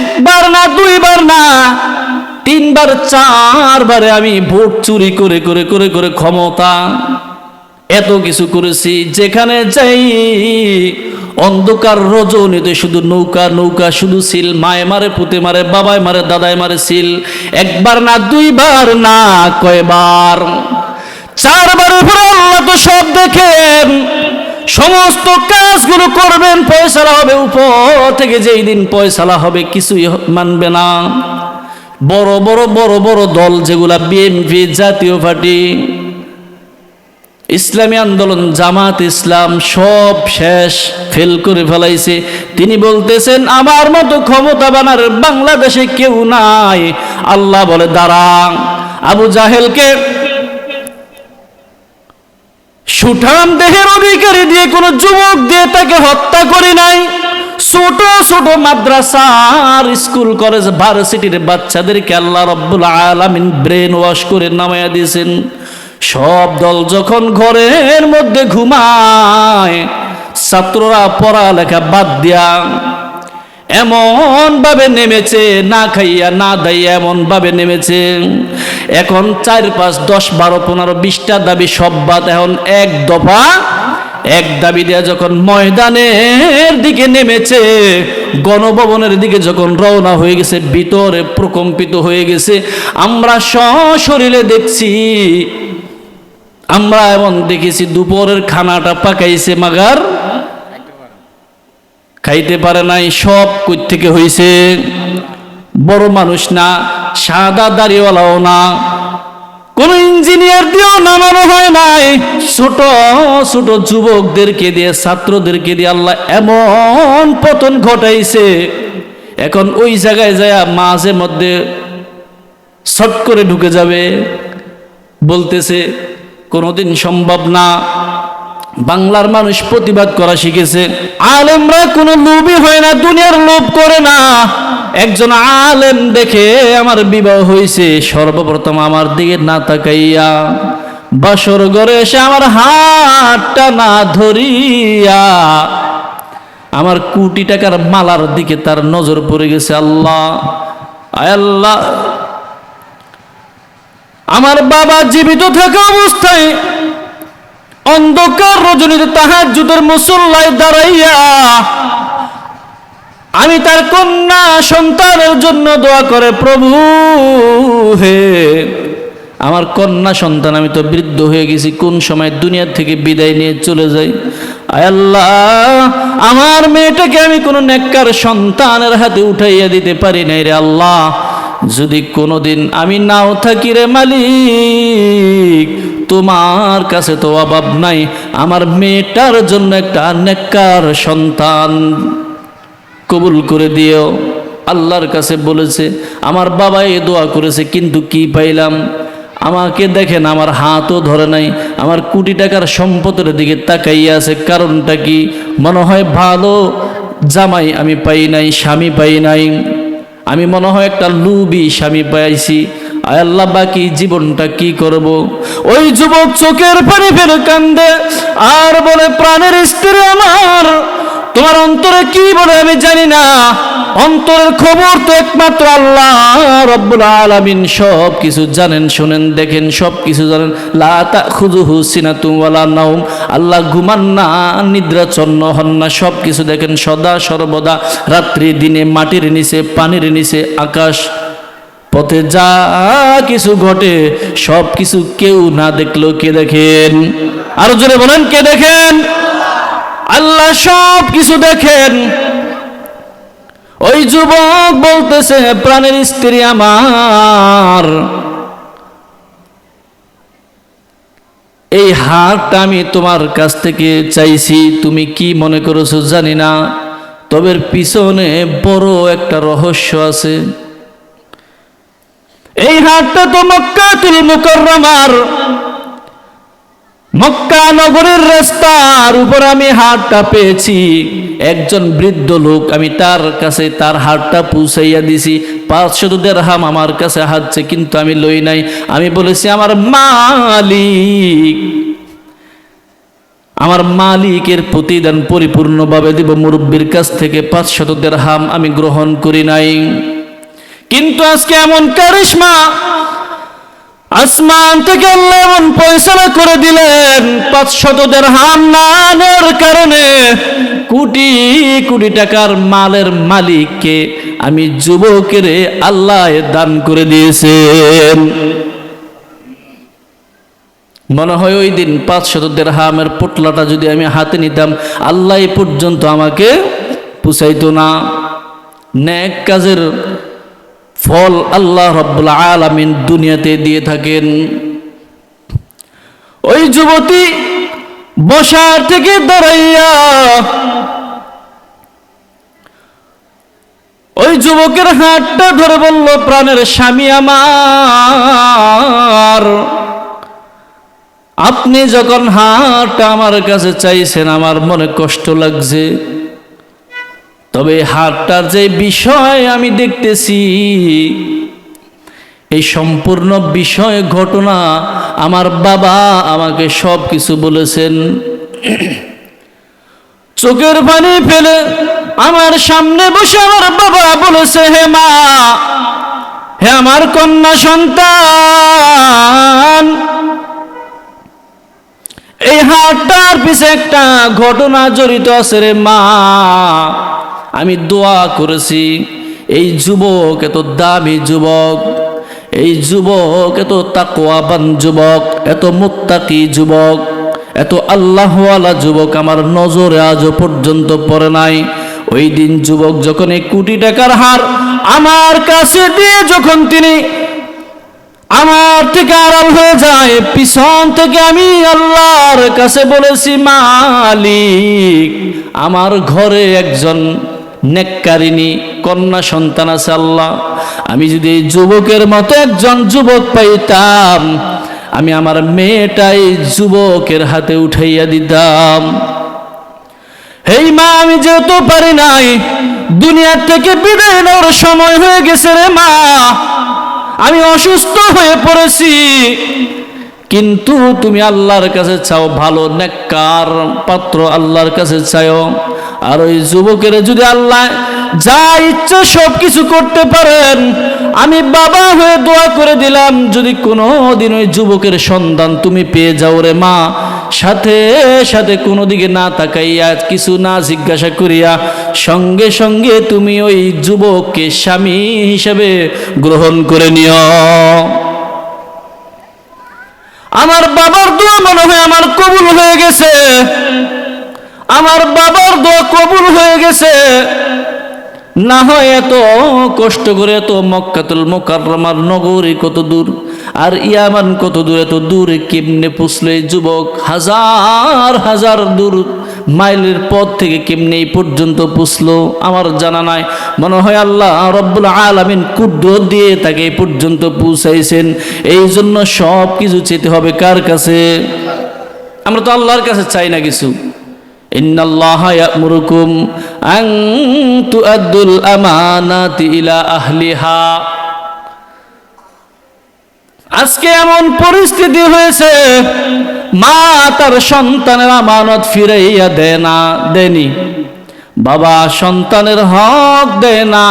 একবার না, দুইবার না, তিনবার, চারবারে আমি ভোট চুরি করে করে করে করে ক্ষমতা এত কিছু করেছি, যেখানে যাই অন্ধকার রজনীতে শুধু নৌকা নৌকা, শুধু সিল, মায়ে মারে, পুতে মারে বাবায় মারে দাদায় মারে সিল। একবার না, দুইবার না, কয়বার? চারবার উপরে আল্লাহ তো সব দেখেন। সমস্ত কাজগুলো করবেন পয়সালা হবে উপর থেকে যেই দিন পয়সালা হবে, কিছুই মানবে না। বড় বড় বড় বড় দল যেগুলা বিএনপি জাতীয় পার্টি, ইসলামী আন্দোলন, জামাত ইসলাম, সব শেষ, ফেল করে ফেলাইছে। তিনি বলতেছেন, আমার মতো ক্ষমতা বানার বাংলাদেশে কেউ নাই। আল্লাহ বলে দাঁড়া আবু জাহেলকে সুঠাম দেহের অধিকারী দিয়ে কোন যুবক দিয়ে তাকে হত্যা করি নাই। ছোট ছোট মাদ্রাসার স্কুল, কলেজ, ভার্সিটির বাচ্চাদেরকে আল্লাহ রব্বুল আলামিন ব্রেন ওয়াশ করে নামাইয়া দিয়েছেন। সব দল যখন ঘরের মধ্যে ঘুমায়, ছাত্ররা পড়ালেখা বাদ দিয়া এমন ভাবে নেমেছে, না খাইয়া, না দাইয়া এমন ভাবে নেমেছে। এখন চার পাঁচ, দশ, বারো, পনেরো, বিশটা দাবি সব বাদ। এখন এক দফা, এক দাবি দেয়া যখন ময়দানের দিকে নেমেছে, গণভবনের দিকে যখন রওনা হয়ে গেছে, ভিতরে প্রকম্পিত হয়ে গেছে, আমরা সশরীরে দেখছি, আমরা এমন দেখেছি, দুপুরের খানাটা পাকাইছে, মাগার খাইতে পারে নাই, সব কই থেকে হইছে। বড় মানুষ না, সাদা দাড়িওয়ালাও না। কোন ইঞ্জিনিয়ার দিয়েও নামানো হয় নাই। ছোট ছোট যুবকদেরকে দিয়ে, ছাত্রদেরকে দিয়ে আল্লাহ এমন পতন ঘটাইছে। এখন ওই জায়গায় যায় মাঝে মধ্যে শট করে ঢুকে যাবে। বলতেছে, কোনোদিন সম্ভব না। বাংলার মানুষ প্রতিবাদ করা শিখেছে। আলেমরা কোনো লোভই হয় না, দুনিয়ার লোভ করে না। একজন আলেম দেখে আমার বিবাহ হয়েছে সর্বপ্রথম আমার দিকে না তাকাইয়া বাসর ঘরে এসে আমার হাতটা না ধরিয়া আমার কোটি টাকার মালার দিকে তার নজর পড়ে গেছে, আল্লাহ আল্লাহ। আমার বাবা জীবিত থাকা অবস্থায় অন্ধকার রজনীতে তাহার জুতের মুসল্লায় দাঁড়াইয়া আমি তার কন্যা সন্তানের জন্য দোয়া করে, প্রভু, হে আমার কন্যা সন্তান, আমি তো বৃদ্ধ হয়ে গেছি, কোন সময় দুনিয়া থেকে বিদায় নিয়ে চলে যাই? আল্লাহ, আমার মেয়েটাকে আমি কোনো নেককার সন্তানের হাতে উঠাইয়া দিতে পারি নাই রে আল্লাহ। যদি কোনোদিন আমি নাও থাকি রে মালিক তোমার কাছে তো অভাব নাই। আমার মেয়েটার জন্য একটা নেককার সন্তান কবুল করে দিও। আল্লাহর কাছে বলেছে, আমার বাবা এ দোয়া করেছে, কিন্তু কি পাইলাম? আমাকে দেখেন, আমার হাতও ধরে নাই, আমার কোটি টাকার সম্পদের দিকে তাকাইয়া আছে। কারণটা কি? মনে হয় ভালো জামাই আমি পাই নাই, স্বামী পাই নাই। আমি মনে হয় একটা লুবি স্বামী পাইছি। আল্লাহ, বাকি জীবনটা কি করব? ওই যুবক চোখের পানি ফেলে কান্দে, আর বলে, প্রাণের স্ত্রী আমার, তোমার অন্তরে কি বলে আমি জানি না। অন্তরের খবর তো একমাত্র আল্লাহ, রব্বুল আলামিন। সব কিছু জানেন, শুনেন, দেখেন সব কিছু জানেন। লা তাখুযুহু সিনাতুম ওয়ালা নাওম। আল্লাহ ঘুমান না নিদ্রাচন্ন হন না। সব কিছু দেখেন সদা সর্বদা। রাত্রি দিনে মাটির নিচে, পানির নিচে, আকাশ পথে যা কিছু ঘটে, সব কিছু কেউ না দেখলেও কে দেখেন? আরও জোরে বলেন, কে দেখেন? আল্লাহ সব কিছু দেখেন। ওই যুবক বলতেছে, প্রাণের স্ত্রী আমার। এই হারটা আমি তোমার কাছ থেকে চাইছি, তুমি কি মনে করেছ জানি না। তবে পিছনে বড় একটা রহস্য আছে। এই হাটটা তো মক্কাতুল মুকররমার। মক্কা নগরের রাস্তার উপর আমি হাটটা পেয়েছি। একজন বৃদ্ধ লোক, আমি তার কাছে তার হাটটা পৌঁছাইয়া দিছি। পাঁচশত দেড়হাম আমার কাছে হাতছে কিন্তু আমি লই নাই। আমি বলেছি, আমার মালিক, আমার মালিকের প্রতিদান পরিপূর্ণভাবে দিব। মুরব্বীর কাছ থেকে পাঁচ শত হাম আমি গ্রহণ করি নাই। কিন্তু আজকে এমন কারিশমা, আসমান থেকে আল্লাহ এমন ফয়সালা করে দিলেন, পাঁচ শতদের হাম কারণে কোটি কোটি টাকার মালের মালিককে আমি যুবকের আল্লাহ দান করে দিয়েছেন। মনে হয় ওই দিন পাঁচ শতদের হামের পোটলাটা যদি আমি হাতে নিতাম, আল্লাহ পর্যন্ত আমাকে পুষাইতো না। ন্যাক কাজের ফল আল্লাহ রব্বুল আলামিন দুনিয়াতে দিয়ে থাকেন। ওই যুবতী বসার থেকে দাঁড়াইয়া ওই যুবকের হাতটা ধরে বলল, প্রাণের স্বামী আমার, আপনি যখন হাতটা আমার কাছে চাইছেন, আমার মনে কষ্ট লাগছে। তবে হাটটার যে বিষয় আমি দেখতেছি, এই সম্পূর্ণ বিষয় ঘটনা আমার বাবা আমাকে সব কিছু বলেছেন। চোখের পানি ফেলে আমার সামনে বসে আমার বাবা বলেছে, হে মা, হে আমার কন্যা সন্তান, এই হাটটার পিছে একটা ঘটনা জড়িত আছে রে মা। আমি দোয়া করেছি, এই যুবক এত দামি যুবক, এই যুবক এত তাকওয়াবান যুবক, এত মুত্তাকি যুবক, এত আল্লাহওয়ালা যুবক আমার নজরে আজও পর্যন্ত পড়ে নাই। ওই দিন যুবক যখন এই কোটি টাকার হার আমার কাছে দিয়ে যখন তিনি আমার থেকে আড়াল হয়ে যায়, পিছন থেকে আমি আল্লাহর কাছে বলেছি, মালিক, আমার ঘরে একজন নেককারিনী কন্যা সন্তান আছে আল্লাহ। আমি যদি এই যুবকের মতো একজন যুবক পাইতাম, আমি আমার মেয়েটাই যুবকের হাতে উঠাইয়া দিতাম। হেই মা, আমি যেহেতু পারি নাই দুনিয়ার থেকে বিদায় নেওয়ার সময় হয়ে গেছে রে মা। আমি অসুস্থ হয়ে পড়েছি। কিন্তু তুমি আল্লাহর কাছে চাও ভালো নেককার পাত্র আল্লাহর কাছে চাও আর ওই যুবকের যদি আল্লাহ যা ইচ্ছা সব কিছু করতে পারেন, আমি বাবা হয়ে দোয়া করে দিলাম, যদি কোনো দিন ওই যুবকের সন্ধান তুমি পেয়ে যাও রে মা, সাথে সাথে কোনো দিকে না তাকাইয়া কিছু না জিজ্ঞাসা করিয়া সঙ্গে সঙ্গে তুমি ওই যুবককে স্বামী হিসেবে গ্রহণ করে নিও। আমার বাবার দোয়া মনে হয় আমার কবুল হয়ে গেছে। আমার বাবার দোয়া কবুল হয়ে গেছে। না হয় এত কষ্ট করে এত মক্কাতুল মোকাররমার নগরী কত দূর, আর ইয়ামান কত দূর, এত দূরে কেমনে পুষলে যুবক? হাজার হাজার দূর মাইলের পথ থেকে কেমনে এই পর্যন্ত পুষলো? আমার জানা নাই। মনে হয় আল্লাহ রব্বুল আলামিন কুদ্রত দিয়ে তাকে এই পর্যন্ত পৌঁছাইছেন এই জন্য সব কিছু চেতে হবে কার কাছে? আমরা তো আল্লাহর কাছে চাই না কিছু। ইন্নাল্লাহ ইয়ামুরুকুম আন তুআদ্দুল আমানাতি ইলা আহলিহা। আজকে এমন পরিস্থিতি হয়েছে, মা তার সন্তানের আমানত ফিরাইয়া দেয় না দেনি বাবা সন্তানের হক দেয় না।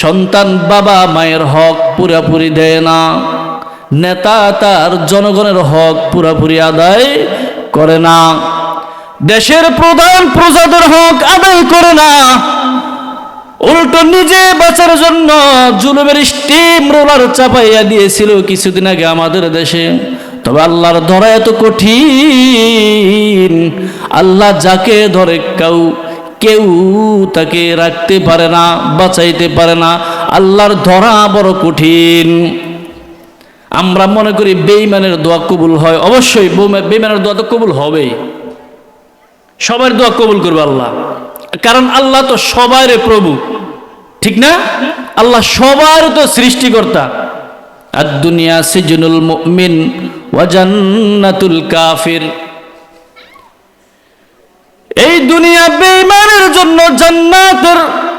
সন্তান বাবা মায়ের হক পুরাপুরি দেয় না। নেতা তার জনগণের হক পুরাপুরি আদায় করে না। দেশের প্রধান প্রজাদের হক আদায় করে না। উল্টো নিজে বাঁচার জন্য জুলুমের স্টিম রোলার চাপাইয়া দিয়েছিল কিছুদিন আগে আমাদের দেশে। তবে আল্লাহর ধরা এত কঠিন। আল্লাহ যাকে ধরে কাউ, কেউ তাকে রাখতে পারে না, বাঁচাইতে পারে না। আল্লাহর ধরা বড় কঠিন। আমরা মনে করি বেইমানের দোয়া কবুল হয়। অবশ্যই বেইমানের দোয়া তো কবুল হবেই। সবার দোয়া কবুল করবে আল্লাহ। কারণ আল্লাহ তো সবার প্রভু। ঠিক না? আল্লাহ সবার তো সৃষ্টিকর্তা। আর দুনিয়া সিজনুল মুমিন ওয়াজান্নাতুল কাফির। এই দুনিয়া বেঈমানের জন্য জান্নাতের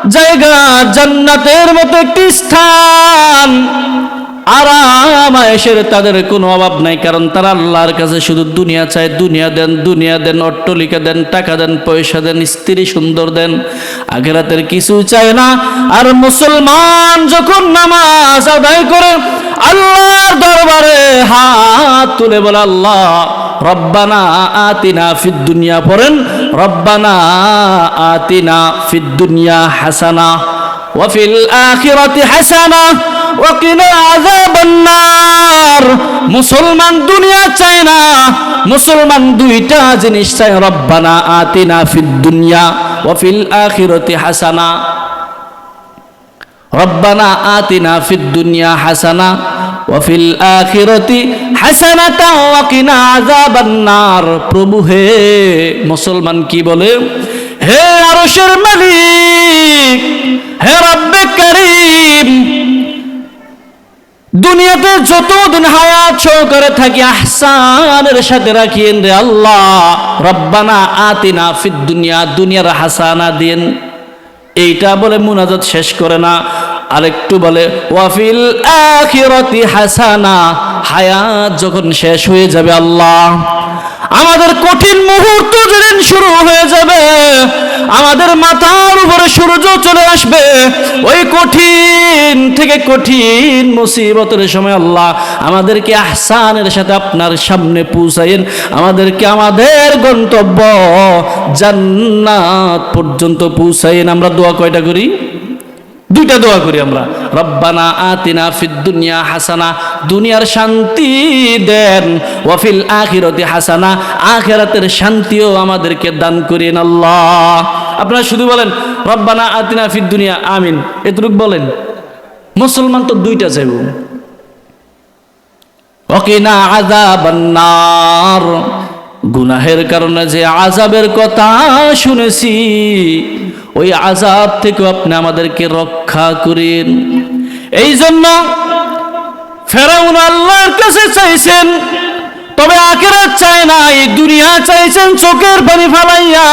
জায়গা জান্নাতের মতো একটি স্থান। আরাম তাদের কোনো অভাব নাই, কারণ তারা আল্লাহর কাছে শুধু দুনিয়া চায়, দুনিয়া দেন দুনিয়া দেন, অট্টলিকা দেন, টাকা দেন, পয়সা দেন, স্ত্রী সুন্দর দেন, আখেরাতের কিছু চায় না। আর মুসলমান যখন নামাজ আদায় করে, আল্লাহর দরবারে হাত তুলে বলে, আল্লাহ, রব্বানা আতিনা ফিদ দুনিয়া পড়েন, রব্বানা আতিনা ফিদ দুনিয়া হাসানা ওয়াফিল আখিরাতি হাসানা মুসলমান দুনিয়া চায় না। মুসলমান দুইটা জিনিস চায়, রব্বানা আতিনা ফিদ দুনিয়া ওয়া ফিল আখিরাতি হাসানা। রব্বানা আতিনা ফিদ দুনিয়া হাসানা ওয়া ফিল আখিরাতি হাসানাতা ওয়া কিনা আযাবান নার প্রভু হে মুসলমান কি বলে? হে আরশের মালিক, হে রব্বে করিম দুনিয়াতে যতদিন হায়াত সহকারে থাকি, আহসানের সাথে রাখিয়েন রে আল্লাহ। রব্বানা আতিনা ফিদ দুনিয়া, দুনিয়ার হাসানা দিন এইটা বলে মুনাজাত শেষ করে না। আরেকটু বলে, ওয়াফিল আখিরাতি হাসানা হায়াত যখন শেষ হয়ে যাবে আল্লাহ। আমাদের কঠিন মুহূর্ত যেদিন শুরু হয়ে যাবে, আমাদের মাথার উপরে সূর্য চলে আসবে। ওই কঠিন থেকে কঠিন মুসিবতের সময় আল্লাহ আমাদেরকে আহসানের সাথে আপনার সামনে পৌঁছাইন আমাদেরকে আমাদের গন্তব্য জান্নাত পর্যন্ত পৌঁছাইন আমরা দোয়া কয়টা করি? দুইটা দোয়া করি আমরা। রব্বানা আতিনা ফিদ দুনিয়া হাসানা, দুনিয়ার শান্তি দেন ওয়াফিল আখিরাতি হাসানা, আখিরাতের শান্তিও আমাদেরকে দান করেন আল্লাহ। আপনারা শুধু বলেন, রব্বানা আতিনা ফিদ দুনিয়া আমিন। এতটুক বলেন, মুসলমান তো দুইটা চাইব। অকিনা আযাবান্নার গুনাহের কারণে যে আজাবের কথা শুনেছি, ওই আজাব থেকে আপনি আমাদেরকে রক্ষা করেন। এই জন্য ফেরাউন আল্লাহর কাছে চাইছেন, তবে আখেরাত চায় না, এই দুনিয়া চাইছেন চোখের পানি ফালাইয়া।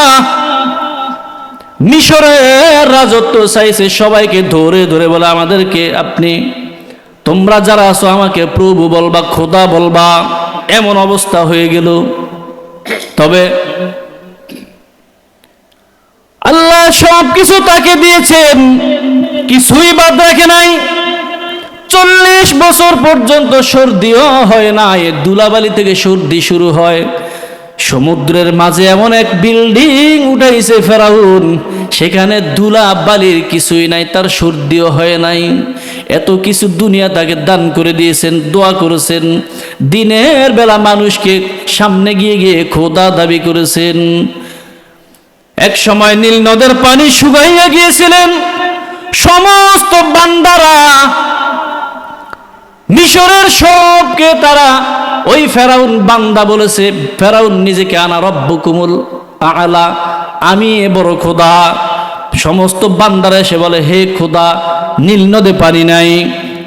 মিশরের রাজত্ব চাইছে সবাইকে ধরে ধরে বলে আমাদেরকে, আপনি তোমরা যারা আছো আমাকে প্রভু বলবা, খোদা বলবা, এমন অবস্থা হয়ে গেল। তবে আল্লাহ সব কিছু তাকে দিয়েছেন, কিছুই বাদ রাখে নাই। চল্লিশ বছর পর্যন্ত সর্দিও হয় না, এ দুলাবালি থেকে সর্দি শুরু হয়। সমুদ্রের মাঝে এমন এক বিল্ডিং উঠাইছে ফেরাউন, সেখানে দুলা বালির কিছুই নাই, তার সর্দিও হয় নাই। এত কিছু দুনিয়া তাকে দান করে দিয়েছেন, দোয়া করেছেন। দিনের বেলা মানুষকে সামনে গিয়ে গিয়ে খোদা দাবি করেছেন। এক সময় নীল নদের পানি শুকাইয়া গিয়েছিলেন। সমস্ত বান্দারা মিশরের সবকে তারা ওই ফেরাউন বান্দা বলেছে, ফেরাউন নিজেকে আনা রব্ব কুমুল আলা, আমি এ বড় খোদা। সমস্ত বান্দারা এসে বলে, হে খোদা, নীল নদে পানি নাই,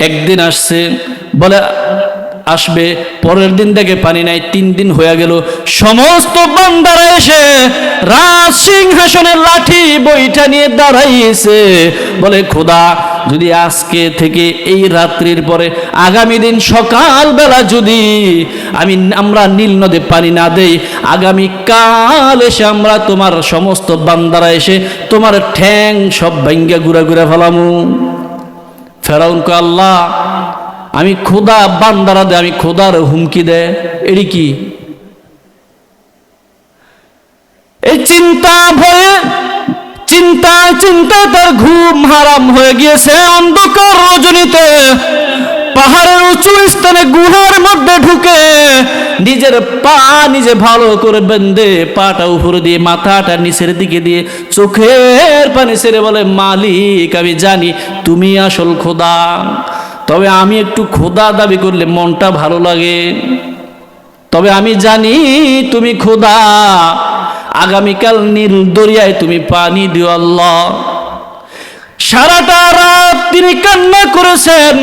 একদিন আসছে। বলে আসবে, পরের দিন থেকে পানি নাই, তিন দিন হয়ে গেল। সমস্ত বান্দারা এসে রাজ সিংহাসনের লাঠি বইটা নিয়ে দাঁড়াইছে। বলে, খোদা, যদি আজকে থেকে এই রাত্রির পরে আগামী দিন সকালবেলা যদি আমি আমরা নীল নদে পানি না দেই, আগামী কাল এসে আমরা তোমার সমস্ত বান্দারা এসে তোমার ঠ্যাং সব ভাঙ্গা ঘুরা ঘুরে ফেলামু। ফেরাউন আল্লাহ আমি খোদা বান্দারা দে আমি খোদার হুমকি দে এটি কি? এই চিন্তা ভয়ে চিন্তা চিন্তা তার ঘুম হারাম হয়ে গিয়েছে। অন্ধকার রজনীতে পাহাড়ের উঁচু স্থানে গুহার মধ্যে ঢুকে নিজের পা নিজে ভালো করে বেঁধে পাটা উপরে দিয়ে, মাথাটা নিচের দিকে দিয়ে চোখের পানি ছেড়ে বলে, মালিক, আমি জানি তুমি আসল খোদা। তবে আমি একটু খোদা দাবি করলে মনটা ভালো লাগে। তবে আমি জানি তুমি খোদা আগামীকাল নীল দরিয়ায় তুমি পানি দিও আল্লাহ। সারাটা রাত তিনি কান্না করেছেন।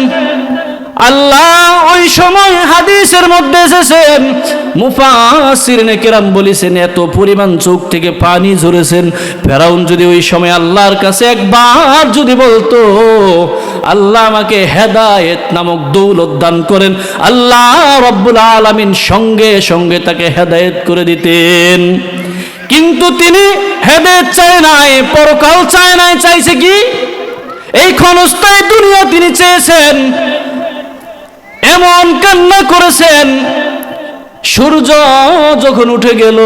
আল্লাহ ওই সময় হাদিসের মধ্যে এসেছেন মুফাসির কেরাম বলেছেন, এত পরিমাণ চোখ থেকে পানি ঝরেছেন। ফেরাউন যদি ওই সময় আল্লাহর কাছে একবার যদি বলতো, আল্লাহ আমাকে হেদায়েত নামক দৌলত দান করেন, আল্লাহ রব্বুল আলামিন সঙ্গে সঙ্গে তাকে হেদায়েত করে দিতেন। কিন্তু তিনি হেদায়েত চায় নাই, পরকাল চায় নাই, চাইছে কি? এই ক্ষণস্থায়ী দুনিয়া তিনি চেয়েছেন এমন কান্না করেছেন। সূর্য যখন উঠে গেল,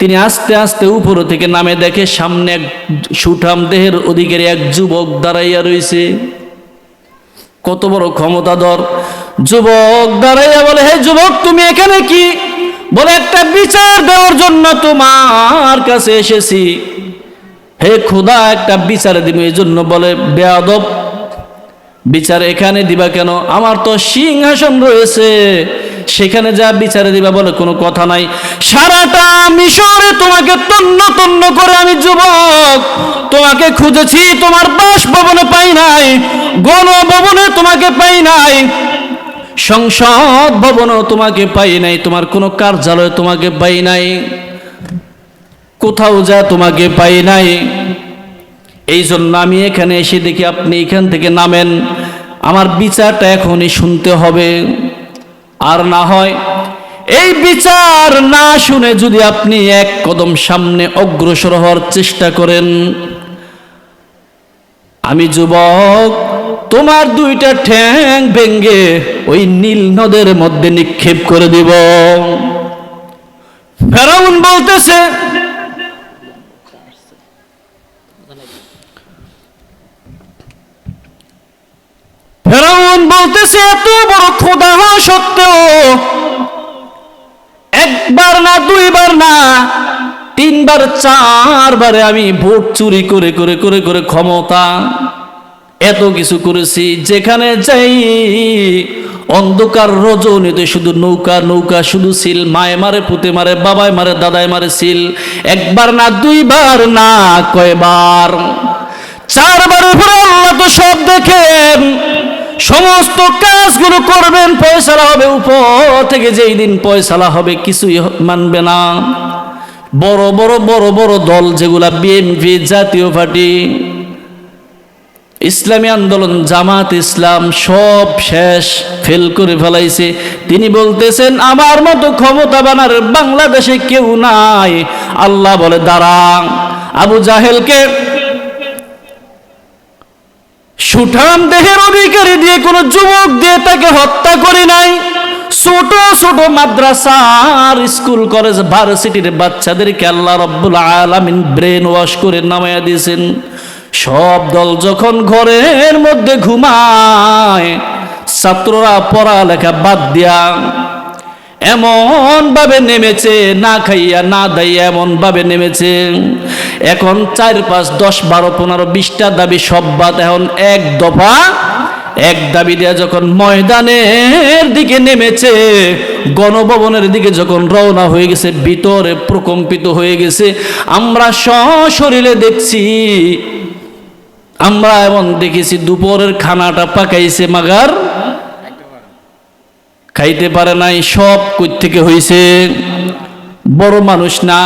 তিনি আস্তে আস্তে উপর থেকে নামে দেখে সামনে এক সুঠাম দেহের অধিকারী এক যুবক দাঁড়াইয়া রয়েছে কত বড় ক্ষমতাধর যুবক দাঁড়াইয়া বলে, হে যুবক, তুমি এখানে কি? বলে, একটা বিচার দেওয়ার জন্য তোমার কাছে এসেছি। হে খোদা, একটা বিচারে দিব এই জন্য বলে, বেয়াদব বিচার এখানে দিবা কেন? আমার তো সিংহাসন রয়েছে। সেখানে যা বিচারে দিবা বলে কোনো কথা নাই। সারাটা মিশরে তোমাকে তন্ন তন্ন করে আমি যুবক, তোমাকে খুঁজেছি, তোমার বাস বাসভবনে পাই নাই, গণভবনে তোমাকে পাই নাই, সংসদ ভবনও তোমাকে পাই নাই, তোমার কোনো কার্যালয়ে তোমাকে পাই নাই, কোথাও যা তোমাকে পাই নাই। এই জন্য আমি এখানে এসে দেখি আপনি এখান থেকে নামেন। আমার বিচারটা এখনই শুনতে হবে। আর না হয়, এই বিচার না শুনে যদি আপনি এক কদম সামনে অগ্রসর হওয়ার চেষ্টা করেন, আমি যুবক, তোমার দুইটা ঠ্যাং ভেঙ্গে ওই নীল নদের মধ্যে নিক্ষেপ করে দিব। ফেরাউন বলতেছে ফেরাউন বলতেছে, এত বড় খোদা হওয়া সত্ত্বেও একবার না, দুইবার না, তিনবার, চারবারে আমি ভোট চুরি করে করে করে করে ক্ষমতা এত কিছু করেছি। যেখানে যাই, অন্ধকার রজনীতে শুধু নৌকা নৌকা, শুধু সিল। মায়ে মারে, পুতে মারে, বাবায় মারে, দাদায় মারে সিল। একবার না, দুইবার না, কয়বার? চারবারের পরে আল্লাহ তো সব দেখেন। সমস্ত কাজগুলো করবেন, পয়সালা হবে উপর থেকে যেই দিন পয়সালা হবে, কিছুই মানবে না। বড় বড় বড় বড় দল যেগুলা বিএনপি জাতীয় পার্টি, ইসলামী আন্দোলন, জামাত ইসলাম, সব শেষ, ফেল করে ফেলাইছে। তিনি বলতেছেন, আমার মতো ক্ষমতাবান আর বাংলাদেশে কেউ নাই। আল্লাহ বলে, দাঁড়া। আবু জাহেলকে সুঠাম দেহের অধিকারী দিয়ে কোনো যুবক দিয়ে তাকে হত্যা করি নাই। ছোট ছোট আর স্কুল, কলেজ, ভার্সিটির বাচ্চাদেরকে আল্লাহ রব্বুল আলামিন ব্রেন ওয়াশ করে নামাইয়া দিয়েছেন। সব দল যখন ঘরের মধ্যে ঘুমায়, ছাত্ররা পড়ালেখা বাদ দিয়া এমন ভাবে নেমেছে, না খাইয়া, না দাইয়া এমন ভাবে নেমেছে। এখন চার পাঁচ দশ বারো পনেরো বিশটা দাবি সব বাদ, এখন এক দফা এক দাবি দেয়া যখন ময়দানের দিকে নেমেছে, গণভবনের দিকে যখন রওনা হয়ে গেছে, ভিতরে প্রকম্পিত হয়ে গেছে, আমরা সশরীরে দেখছি, আমরা এমন দেখেছি দুপুরের খানাটা পাকাইছে, মাগার খাইতে পারে নাই, সব কই থেকে হইছে? বড় মানুষ না,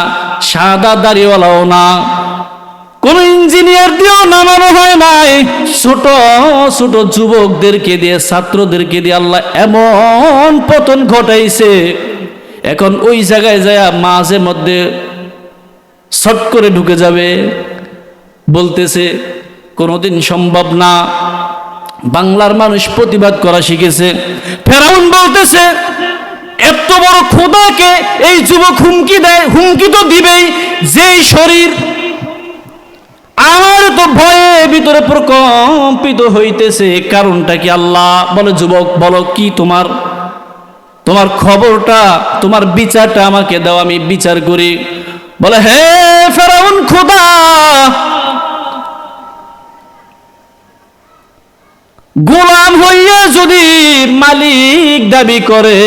সাদা দাড়িওয়ালাও না, কোন ইঞ্জিনিয়ার দিয়েও নামানো হয় নাই। ছোট ছোট যুবকদেরকে দিয়ে, ছাত্রদেরকে দিয়ে আল্লাহ এমন পতন ঘটাইছে। এখন ওই জায়গায় যায় মাঝে মধ্যে শট করে ঢুকে যাবে। বলতেছে, কোনোদিন সম্ভব না বাংলার মানুষ প্রতিবাদ করা শিখেছে। ফেরাউন বলতেছে, এত বড় খোদাকে এই যুবক হুমকি দেয়, হুমকি তো দিবেই, যেই শরীর আমার তো ভয়ে ভিতরে প্রকম্পিত হইতেছে, কারণটা কি আল্লাহ? বলে, যুবক, বলো কি তোমার? তোমার খবরটা, তোমার বিচারটা আমাকে দাও, আমি বিচার করি। বলে, হে ফেরাউন খোদা গোলাম হইয়া যদি মালিক দাবি করে,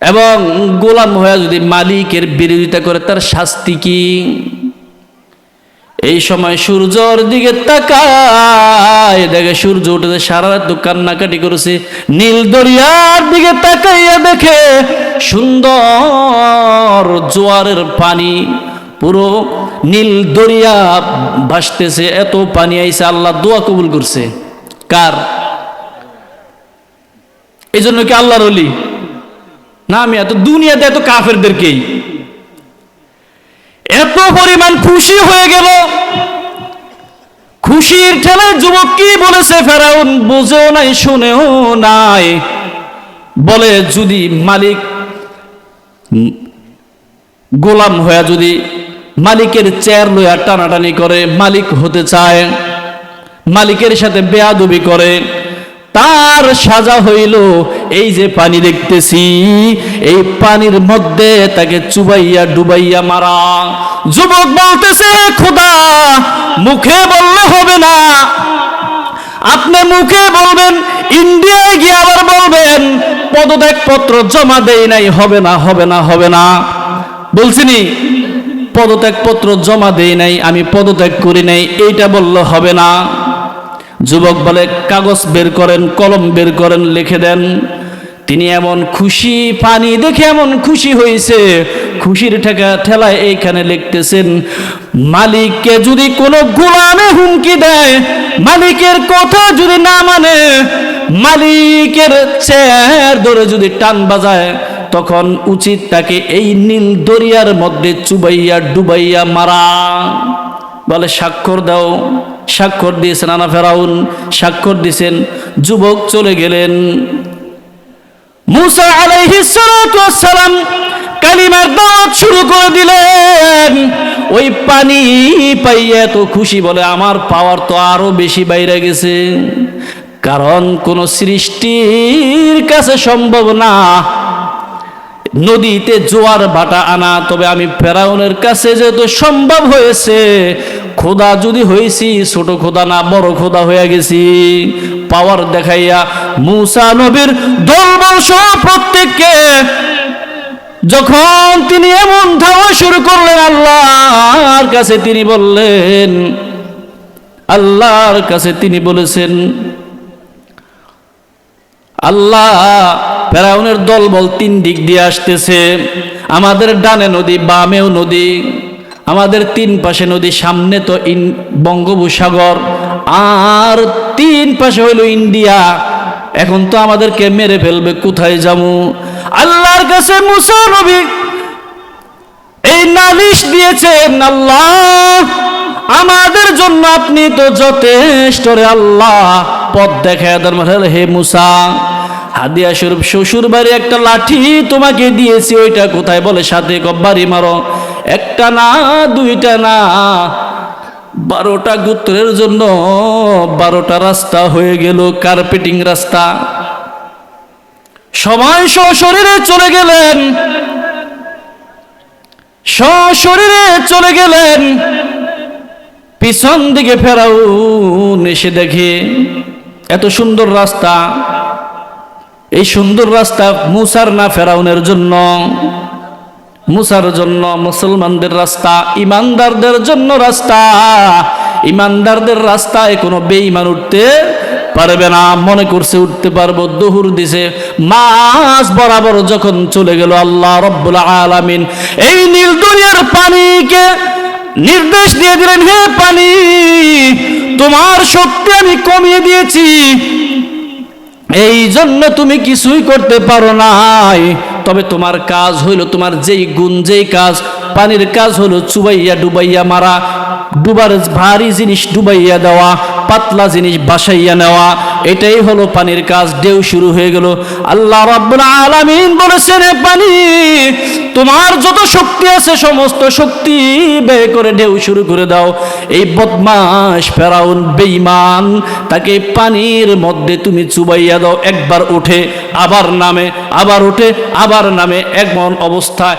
এবং গোলাম হইয়া যদি মালিকের বিরোধিতা করে, তার শাস্তি কি? এই সময় সূর্যর দিকে তাকায়, দেখে সূর্য উঠেছে, সারা রাত কান্নাকাটি করেছে, নীল দরিয়ার দিকে তাকাইয়া দেখে সুন্দর জোয়ারের পানি পুরো নীল দরিয়া ভাসতেছে, এত পানি আইসে আল্লাহ দোয়া কবুল করছে। কার? এই জন্য কি আল্লাহর অলি না, আমি এত দুনিয়াতে এত কাফেরদেরকেই এত পরিমাণ খুশি হয়ে গেল। খুশির ঠেলায় যুবক কি বলেছে, ফেরাউন, বুঝেও নাই, শুনেও নাই। বলে যদি মালিক গোলাম হয়ে যদি মালিকের চেয়ার লইয়া টানাটানি করে, মালিক হতে চায়, মালিকের সাথে বেয়াদবি করে। তার সাজা হইল, এই যে পানি দেখতেছি, এই পানির মধ্যে তাকে চুবাইয়া ডুবাইয়া মারা। যুবক বলতেছে, খোদা, মুখে বললে হবে না। আপনি মুখে বলবেন, ইন্ডিয়ায় গিয়ে আবার বলবেন পদত্যাগ পত্র জমা দেই নাই, হবে না হবে না হবে না। বলছিনি পদত্যাগ পত্র জমা দেই নাই, আমি পদত্যাগ করি নাই, এইটা বললে হবে না। যুবক বলে, কাগজ বের করেন, কলম বের করেন, লিখে দেন। তিনি এমন খুশি, পানি দেখে এমন খুশি হয়েছে খুশির ঠেকা ঠেলায় এইখানে লিখতেছেন, মালিককে যদি কোনো গোলামে হুমকি দেয়, মালিকের কথা যদি না মানে মালিকের চেয়ার ধরে যদি টান বাজায় তখন উচিত তাকে এই নীল দরিয়ার মধ্যে চুবাইয়া, ডুবাইয়া মারা। বলে, স্বাক্ষর দাও। স্বাক্ষর দিয়েছেন আনা ফেরাউন। স্বাক্ষর দিয়েছেন। যুবক চলে গেলেন। মুসা আলাইহিস সালাম কালিমার দাওয়াত শুরু করে দিলেন। ওই পানি পাইয়া তো খুশি বলে, আমার পাওয়ার তো আরও বেশি বাইরে গেছে। কারণ কোন সৃষ্টির কাছে সম্ভব না। নদীতে জোয়ার ভাটা আনা, তবে আমি ফেরাউনের কাছে যেহেতু সম্ভব হয়েছে, খোদা যদি হয়েছি, ছোট খোদা না, বড় খোদা হয়ে গেছি। পাওয়ার দেখাইয়া মুসা নবীর দলবল সহ প্রত্যেককে, যখন তিনি এমন ধাওয়া শুরু করলেন, আল্লাহর কাছে তিনি বললেন, আল্লাহর কাছে তিনি বলেছেন আল্লাহ ফেরাউনের দলবল তিন দিক দিয়ে আসতেছে। আমাদের ডানে নদী, বামেও নদী, আমাদের তিন পাশে নদী, সামনে তো ইন বঙ্গোপসাগর। আর তিন পাশে হইল ইন্ডিয়া। এখন তো আমাদেরকে মেরে ফেলবে, কোথায় যাব? আল্লাহর কাছে মুসা নবী এই নালিশ দিয়েছেন, আল্লাহ, আমাদের জন্য আপনি তো যথেষ্ট রে আল্লাহ। পথ দেখায় দেন বলে, হে মুসা হাদিয়া স্বরূপ শ্বশুর বাড়ি একটা লাঠি তোমাকে দিয়েছি ওইটা কোথায়? বলে সাথে বাড়ি মারো একটা না দুইটা না বারোটা গোত্রের জন্য বারোটা রাস্তা হয়ে গেল কার্পেটিং রাস্তা। সবাই সশরীরে চলে গেলেন। সশরীরে চলে গেলেন। পিছন দিকে ফেরাউন এসে দেখে এত সুন্দর রাস্তা। এই সুন্দর রাস্তা মুসার না ফেরাউনের জন্য। মুসার জন্য মুসলমানদের রাস্তা, ইমানদারদের জন্য রাস্তা। ইমানদারদের রাস্তায় কোনো বেঈমান উঠতে পারবে না। মনে করছে উঠতে পারব, দহুর দিছে। মাস বরাবর যখন চলে গেল আল্লাহ রব্বুল আলামিন, এই নীল দরিয়ার পানিকে নির্দেশ দিয়ে দিলেন, হে পানি তোমার শক্তি আমি কমিয়ে দিয়েছি। এই জন্য তুমি কিছুই করতে পারো নাই। তবে তোমার কাজ হইল তোমার যেই গুণ, যেই কাজ পানির কাজ হলো চুবাইয়া, ডুবাইয়া মারা, ডুবার ভারী জিনিস ডুবাইয়া দেওয়া, পাতলা জিনিস বাসাইয়া নেওয়া, এটাই হলো পানির কাজ, ঢেউ শুরু হয়ে গেল। আল্লাহ রাব্বুল আলামিন বলেছেন "হে পানি, তোমার যত শক্তি আছে, সমস্ত শক্তি ব্যয় করে ঢেউ শুরু করে দাও। এই বদমাস ফেরাউন বেঈমান, তাকে পানির মধ্যে তুমি চুবাইয়া দাও, একবার উঠে আবার নামে, আবার উঠে আবার নামে, এমন অবস্থায়